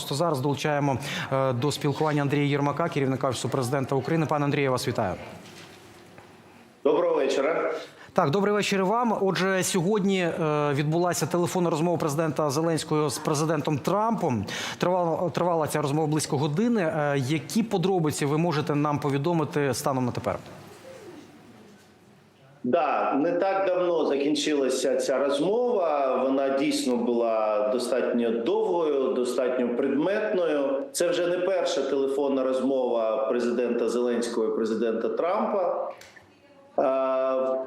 просто зараз долучаємо е, до спілкування Андрія Єрмака, керівника офісу президента України. Пане Андрію, я вас вітаю. Доброго вечора. Так, добрий вечір вам. Отже, сьогодні е, відбулася телефонна розмова президента Зеленського з президентом Трампом. Тривала тривала ця розмова близько години. Е, які подробиці ви можете нам повідомити станом на тепер? Да, не так давно закінчилася ця розмова. Вона дійсно була достатньо довгою, достатньо предметною. Це вже не перша телефонна розмова президента Зеленського і президента Трампа. Е,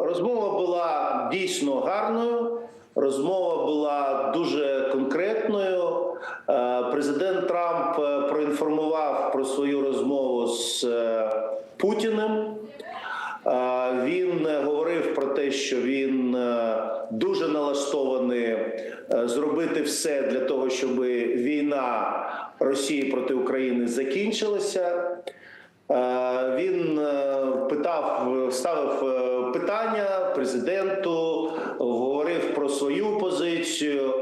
Розмова була дійсно гарною. Розмова була дуже конкретною. Е, Президент Трамп е, проінформував про свою розмову з Путіним. Е, Він е, говорив про що він е, дуже налаштований е, зробити все для того, щоб війна Росії проти України закінчилася. Е, Він питав, ставив питання президенту, говорив про свою позицію.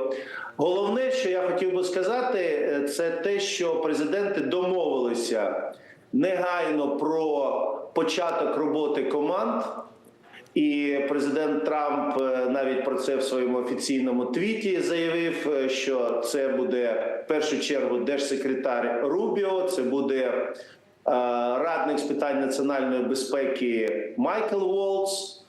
Головне, що я хотів би сказати, це те, що президенти домовилися негайно про початок роботи команд. І президент Трамп е, навіть про це в своєму офіційному твіті заявив, е, що це буде в першу чергу держсекретар Рубіо, це буде е, радник з питань національної безпеки Майкл Волц.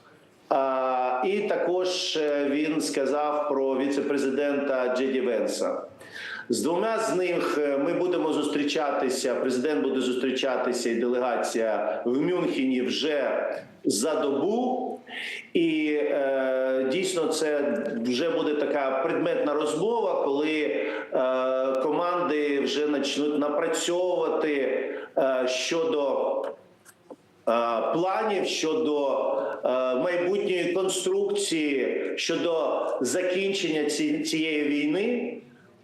І також він сказав про віце-президента Джеді Венса. З двома з них ми будемо зустрічатися. Президент буде зустрічатися і делегація в Мюнхені вже за добу. І е, дійсно це вже буде така предметна розмова, коли е, команди вже почнуть напрацьовувати е, щодо е, планів щодо е, майбутньої конструкції щодо закінчення ці- цієї війни.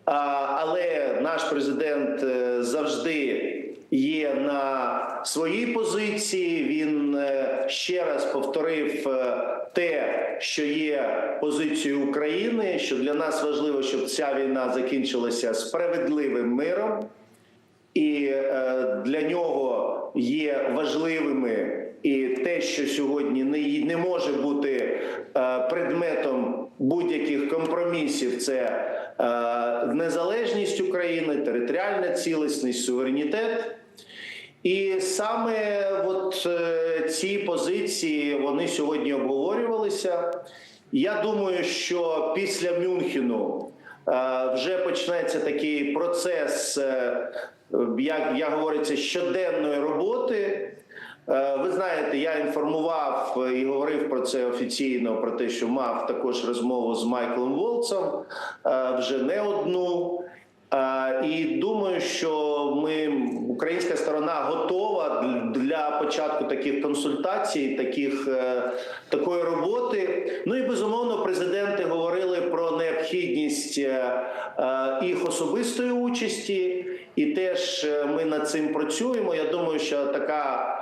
А, Але наш президент е, завжди є на своїй позиції. Він е, ще раз повторив е, те, що є позицією України, що для нас важливо, щоб ця війна закінчилася справедливим миром і е, для нього є важливими і те, що сьогодні не, не може бути предметом будь-яких компромісів, це незалежність України, територіальна цілісність, суверенітет. І саме от е, ці позиції вони сьогодні обговорювалися. Я думаю, що після Мюнхену е, вже почнеться такий процес, е, як я говориться, щоденної роботи. Ви знаєте, я інформував і говорив про це офіційно, про те, що мав також розмову з Майклом Волцем вже не одну. Е, І думаю, що ми українська сторона готова для початку таких консультацій, таких е, такої роботи. Ну і безумовно, президенти говорили про необхідність е, їх особистої участі, і теж ми над цим працюємо. Я думаю, що така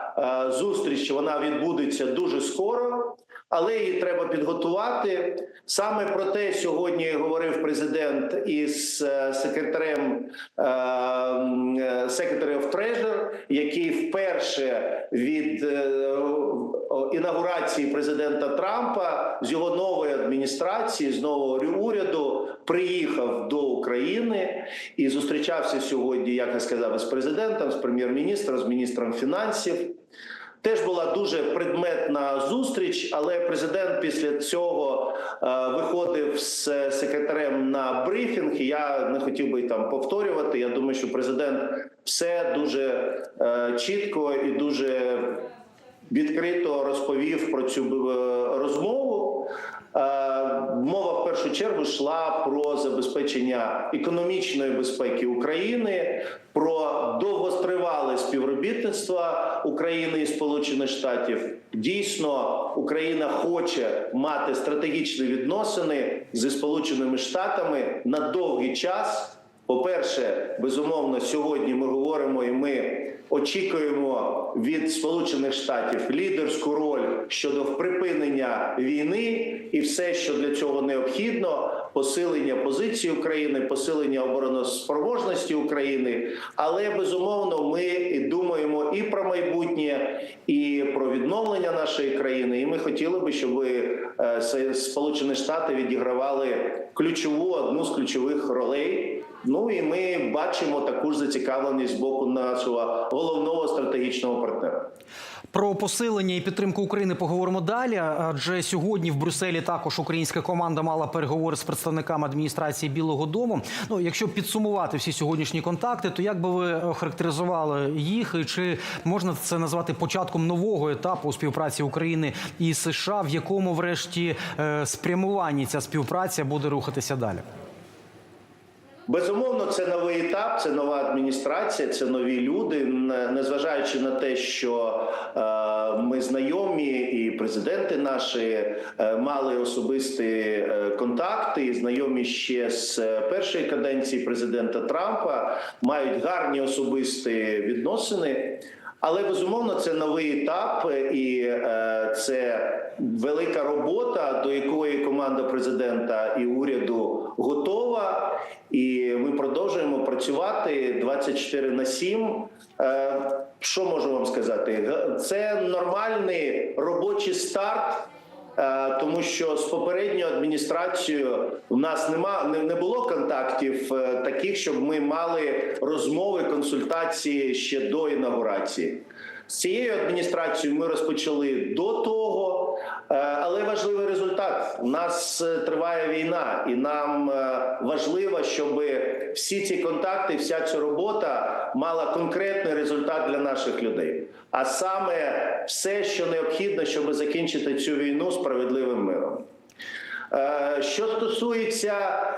зустріч вона відбудеться дуже скоро. Але її треба підготувати. Саме про те сьогодні говорив президент із е, секретарем е, м, е, Treasury, який вперше від е, інаугурації президента Трампа з його нової адміністрації, з нового уряду приїхав до України і зустрічався сьогодні, як я сказав, з президентом, з прем'єр-міністром, з міністром фінансів. Теж була дуже предметна зустріч, але президент після цього е, виходив з секретарем на брифінг. і Я не хотів би там повторювати. Я думаю, що президент все дуже е, чітко і дуже відкрито розповів про цю е, розмову. Мова в першу чергу йшла про забезпечення економічної безпеки України, про довгостривале співробітництво України і Сполучених Штатів. Дійсно, Україна хоче мати стратегічні відносини зі Сполученими Штатами на довгий час. По-перше, безумовно, сьогодні ми говоримо і ми очікуємо від Сполучених Штатів лідерську роль щодо припинення війни і все, що для цього необхідно, посилення позиції України, посилення обороноспроможності України. Але безумовно, ми і думаємо і про майбутнє, і про відновлення нашої країни. І ми хотіли би, щоб е, Сполучені Штати відігравали ключову одну з ключових ролей. Ну і ми бачимо таку ж зацікавленість з боку нашого головного стратегічного партнера. Про посилення і підтримку України поговоримо далі. Адже сьогодні в Брюсселі також українська команда мала переговори з представниками адміністрації Білого Дому. Ну, якщо підсумувати всі сьогоднішні контакти, то як би ви охарактеризували їх, і чи можна це назвати початком нового етапу у співпраці України і США, в якому, врешті, е, спрямуванні ця співпраця буде рухатися далі? Безумовно, це новий етап, це нова адміністрація, це нові люди. Незважаючи на те, що е, ми знайомі, і президенти наші е, мали особисті е, контакти, і знайомі ще з е, першої каденції президента Трампа, мають гарні особисті відносини. Але безумовно це новий етап, і е, це велика робота, до якої команда президента і уряду готова. І ми продовжуємо працювати 24 на 7. Е, що можу вам сказати? Це нормальний робочий старт. Е, Тому що з попередньою адміністрацією в нас нема не, було контактів е, таких, щоб ми мали розмови, консультації ще до інаугурації. Цією адміністрацією ми розпочали до того, е, але важливий результат. У нас е, триває війна, і нам е, важливо, щоб всі ці контакти, вся ця робота мала конкретний результат для наших людей. А саме все, що необхідно, щоб закінчити цю війну справедливим миром. Що стосується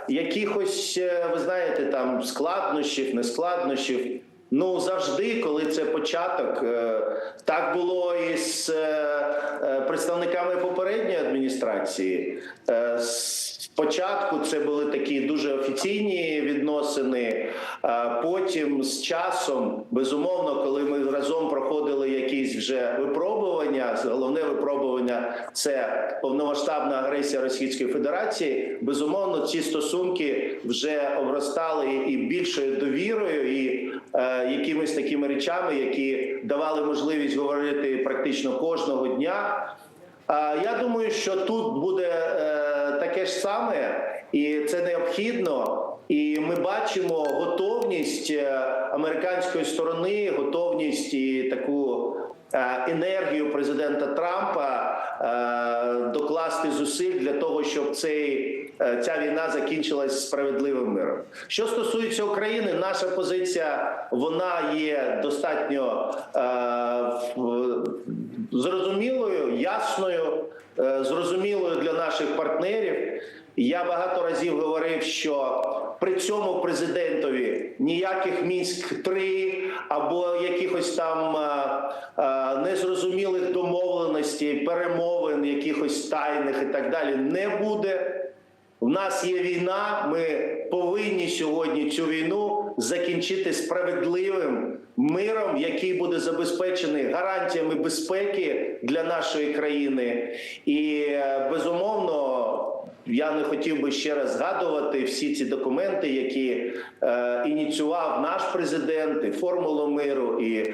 якихось, ви знаєте, там складнощів, нескладнощів, ну завжди, коли це початок, е, так було і з е, е, представниками попередньої адміністрації. Спочатку це були такі дуже офіційні відносини. Потім з часом, безумовно, коли ми разом проходили якісь вже випробування, головне випробування це повномасштабна агресія Російської Федерації. Безумовно, ці стосунки вже обростали і більшою довірою, і якимись такими речами, які давали можливість говорити практично кожного дня. Я думаю, що тут буде е, таке ж саме, і це необхідно. І ми бачимо готовність е, американської сторони, готовність і таку е, енергію президента Трампа е, докласти зусиль для того, щоб цей. Е, Ця війна закінчилась справедливим миром. Що стосується України, наша позиція вона є достатньо е, зрозумілою, ясною, е, зрозумілою для наших партнерів. Я багато разів говорив, що при цьому президентові ніяких мінськ 3 або якихось там незрозумілих домовленостей, перемовин, якихось тайних і так далі не буде. У нас є війна. Ми повинні сьогодні цю війну закінчити справедливим миром, який буде забезпечений гарантіями безпеки для нашої країни. І е, безумовно. Я не хотів би ще раз згадувати всі ці документи, які е, ініціював наш президент, і формулу миру, і е,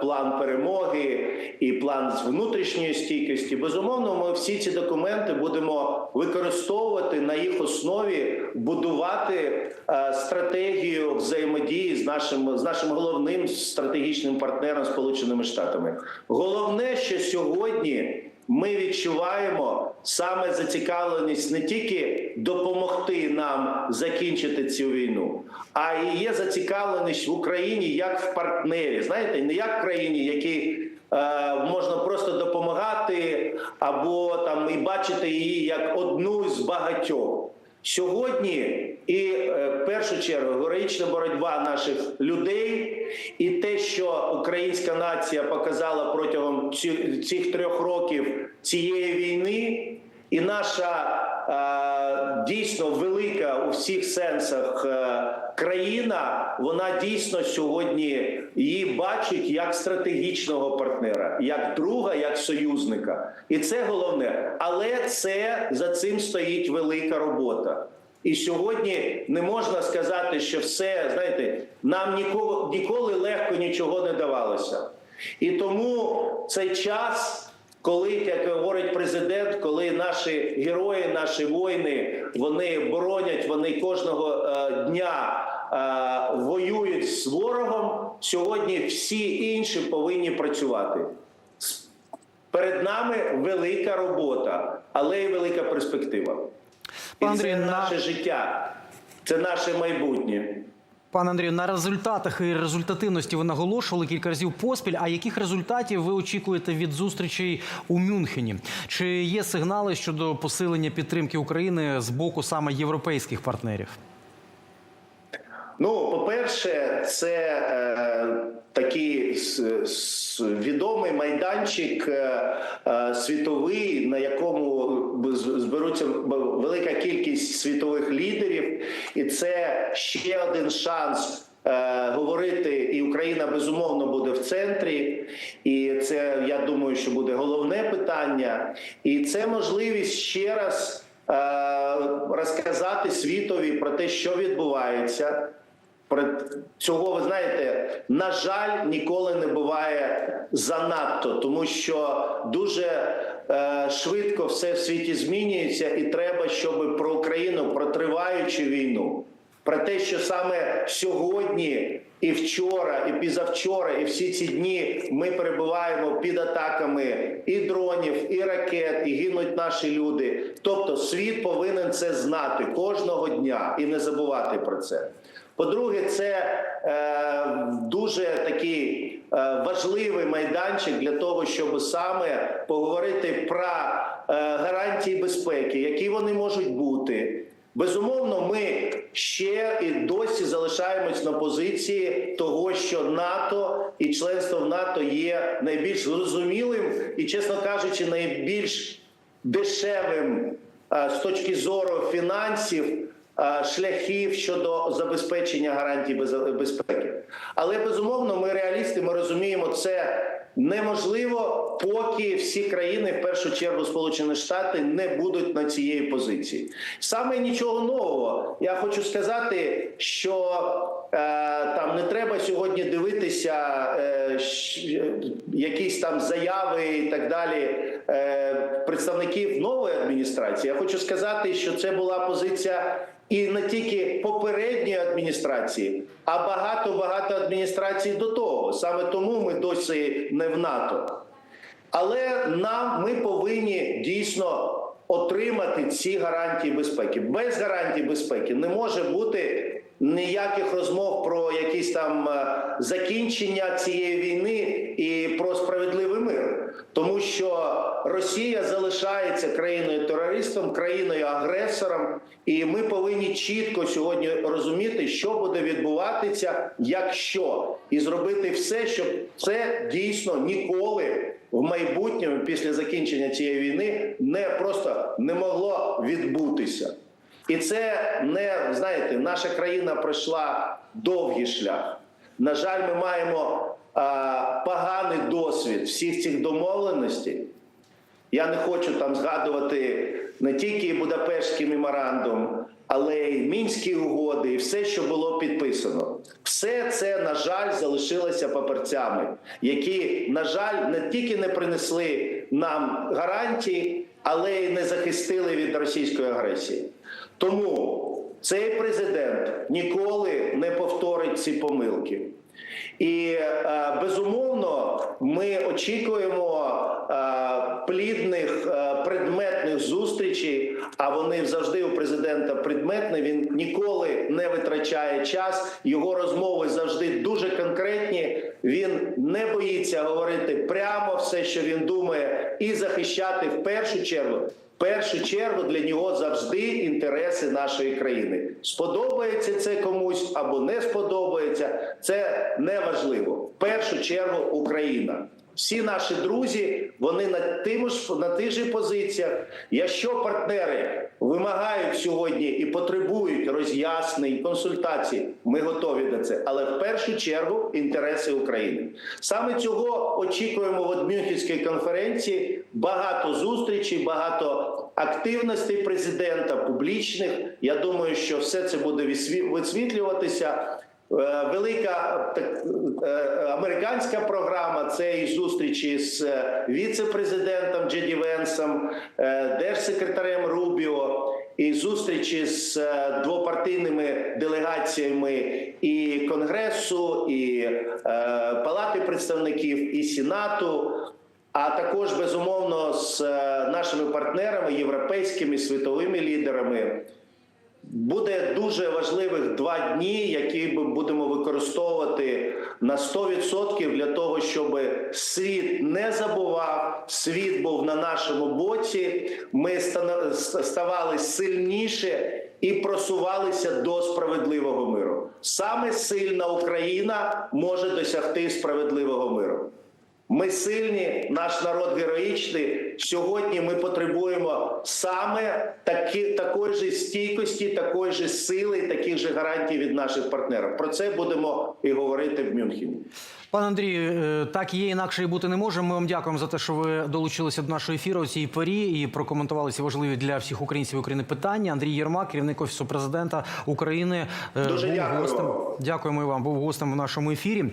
план перемоги, і план з внутрішньої стійкості. Безумовно, ми всі ці документи будемо використовувати на їх основі, будувати е, стратегію взаємодії з нашим з нашим головним стратегічним партнером Сполученими Штатами. Головне, що сьогодні ми відчуваємо саме зацікавленість не тільки допомогти нам закінчити цю війну, а і є зацікавленість в Україні як в партнері. Знаєте, не як в країні, якій е, можна просто допомагати або там і бачити її як одну з багатьох. Сьогодні і е, в першу чергу героїчна боротьба наших людей, і те, що українська нація показала протягом цих трьох років цієї війни, і наша е, дійсно велика у всіх сенсах е, країна, вона дійсно сьогодні її бачить як стратегічного партнера, як друга, як союзника, і це головне. Але це за цим стоїть велика робота. І сьогодні не можна сказати, що все знаєте, нам ніколи, ніколи легко нічого не давалося. І тому цей час, коли як говорить президент, коли наші герої, наші воїни, вони боронять, вони кожного е, дня е, воюють з ворогом. Сьогодні всі інші повинні працювати. Перед нами велика робота, але й велика перспектива. Пан це Андрій, на- наше життя, це наше майбутнє. Пане Андрію, на результатах і результативності ви наголошували кілька разів поспіль. А яких результатів ви очікуєте від зустрічей у Мюнхені? Чи є сигнали щодо посилення підтримки України з боку саме європейських партнерів? Ну, по-перше, це е, такий с- с- відомий майданчик е, е, світовий, на якому світових лідерів, і це ще один шанс. е, Говорити, і Україна безумовно буде в центрі, і це я думаю, що буде головне питання, і це можливість ще раз е, розказати світові про те, що відбувається, про цього ви знаєте, на жаль, ніколи не буває занадто, тому що дуже е, швидко все в світі змінюється, і треба, щоб про триваючу війну, про те, що саме сьогодні. І вчора, і пізавчора, і всі ці дні ми перебуваємо під атаками і дронів, і ракет, і гинуть наші люди. Тобто, світ повинен це знати кожного дня і не забувати про це. По-друге, це е, дуже такий е, важливий майданчик для того, щоб саме поговорити про е, гарантії безпеки, які вони можуть бути. Безумовно, ми ще і досі залишаємось на позиції того, що НАТО і членство в НАТО є найбільш зрозумілим і, чесно кажучи, найбільш дешевим з точки зору фінансів шляхів щодо забезпечення гарантій без- безпеки. Але безумовно, ми реалісти, ми розуміємо, це неможливо, поки всі країни, в першу чергу Сполучені Штати, не будуть на цієї позиції. Саме нічого нового. Я хочу сказати, що е, там не треба сьогодні дивитися е, якісь там заяви і так далі е, представників нової адміністрації. Я хочу сказати, що це була позиція і не тільки попередньої адміністрації, а багато багато адміністрацій до того. Саме тому ми досі не в НАТО. Але нам ми повинні дійсно отримати ці гарантії безпеки. Без гарантій безпеки не може бути ніяких розмов про якісь там е, закінчення цієї війни і про справедливий мир, тому що Росія залишається країною терористом, країною агресором, і ми повинні чітко сьогодні розуміти, що буде відбуватися, якщо і зробити все, щоб це дійсно ніколи в майбутньому, після закінчення цієї війни, не просто не могло відбутися. І це не знаєте, наша країна пройшла довгий шлях. На жаль, ми маємо а, поганий досвід всіх цих домовленостей. Я не хочу там згадувати не тільки Будапештський меморандум, але й мінські угоди, і все, що було підписано. Все це, на жаль, залишилося паперцями, які, на жаль, не тільки не принесли нам гарантії, але й не захистили від російської агресії. Тому цей президент ніколи не повторить ці помилки. І е, безумовно ми очікуємо е, плідних е, предметних зустрічей. А вони завжди у президента предметні. Він ніколи не витрачає час. Його розмови завжди дуже конкретні. Він не боїться говорити прямо все, що він думає, і захищати в першу чергу. Першу чергу для нього завжди інтереси нашої країни. Сподобається це комусь або не сподобається. Це не важливо. В першу чергу Україна. Всі наші друзі, вони на тим ж на тих же позиціях. Якщо партнери вимагають сьогодні і потребують роз'яснень, консультацій. Ми готові до це, але в першу чергу інтереси України. Саме цього очікуємо в Мюнхенській конференції. Багато зустрічей, багато активностей президента, публічних. Я думаю, що все це буде висві- висвітлюватися. Е, Велика так, е, американська програма це і зустрічі з е, віце-президентом Джеді Венсом, держсекретарем Рубіо, і зустрічі з двопартійними делегаціями і Конгресу, і Палати представників, і Сенату. А також безумовно з нашими партнерами, європейськими світовими лідерами. Буде дуже важливих два дні, які ми будемо використовувати на 100% для того, щоб світ не забував, світ був на нашому боці. Ми ставали сильніше і просувалися до справедливого миру. Саме сильна Україна може досягти справедливого миру. Ми сильні, наш народ героїчний. Сьогодні ми потребуємо саме такі, такої ж стійкості, такої ж сили, і таких же гарантій від наших партнерів. Про це будемо і говорити в Мюнхені. Пане Андрію, е, так є інакше і бути не може. Ми вам дякуємо за те, що ви долучилися до нашого ефіру у цій порі і прокоментували ці важливі для всіх українців і України питання. Андрій Єрмак, керівник офісу президента України, е, Дуже був дякую гостем. Дякуємо і вам. Був гостем в нашому ефірі.